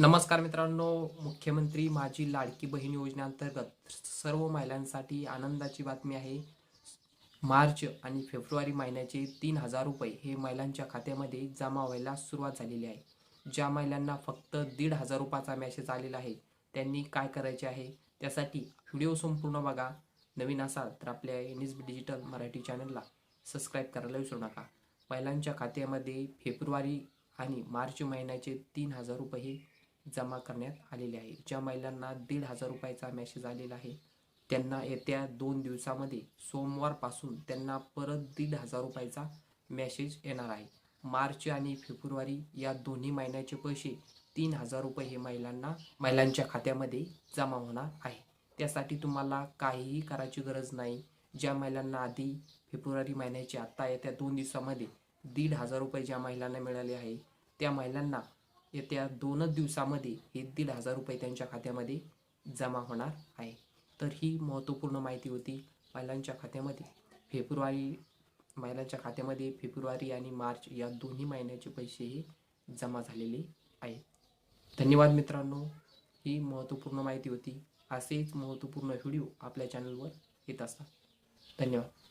नमस्कार मित्रांनो मुख्यमंत्री माझी लाडकी बहीण योजनेअंतर्गत सर्व महिलांसाठी आनंदाची बातमी आहे. मार्च आणि फेब्रुवारी महिन्याचे तीन हजार रुपये हे महिलांच्या खात्यामध्ये जमा व्हायला सुरुवात झालेली आहे. ज्या महिलांना फक्त दीड हजार रुपयाचा मेसेज आलेला आहे त्यांनी काय करायचे आहे? त्यासाठी व्हिडिओ संपूर्ण बघा. नवीन असाल तर आपल्या N S B digital Marathi चॅनलला सबस्क्राईब करायला विसरू नका. महिलांच्या खात्यामध्ये फेब्रुवारी आणि मार्च महिन्याचे तीन हजार रुपये हे जमा करण्यात आलेले आहे. ज्या महिलांना दीड हजार रुपयाचा मेसेज आलेला आहे त्यांना येत्या दोन दिवसामध्ये सोमवारपासून त्यांना परत दीड हजार रुपयाचा मेसेज येणार आहे. मार्च आणि फेब्रुवारी या दोन्ही महिन्याचे पैसे तीन हजार रुपये हे महिलांना महिलांच्या खात्यामध्ये जमा होणार आहे. त्यासाठी तुम्हाला काहीही करायची गरज नाही. ज्या महिलांना आधी फेब्रुवारी महिन्याचे आत्ता येत्या दोन दिवसामध्ये दीड हजार रुपये ज्या महिलांना मिळाले आहे त्या महिलांना येत्या दोनच दिवसामध्ये हे दीड हजार रुपये त्यांच्या खात्यामध्ये जमा होणार आहे. तर ही महत्त्वपूर्ण माहिती होती महिलांच्या खात्यामध्ये. फेब्रुवारी महिलांच्या खात्यामध्ये फेब्रुवारी आणि मार्च या दोन्ही महिन्याचे पैसे हे जमा झालेले आहेत. धन्यवाद मित्रांनो. ही महत्त्वपूर्ण माहिती होती. असेच महत्त्वपूर्ण व्हिडिओ आपल्या चॅनलवर येत असतात. धन्यवाद.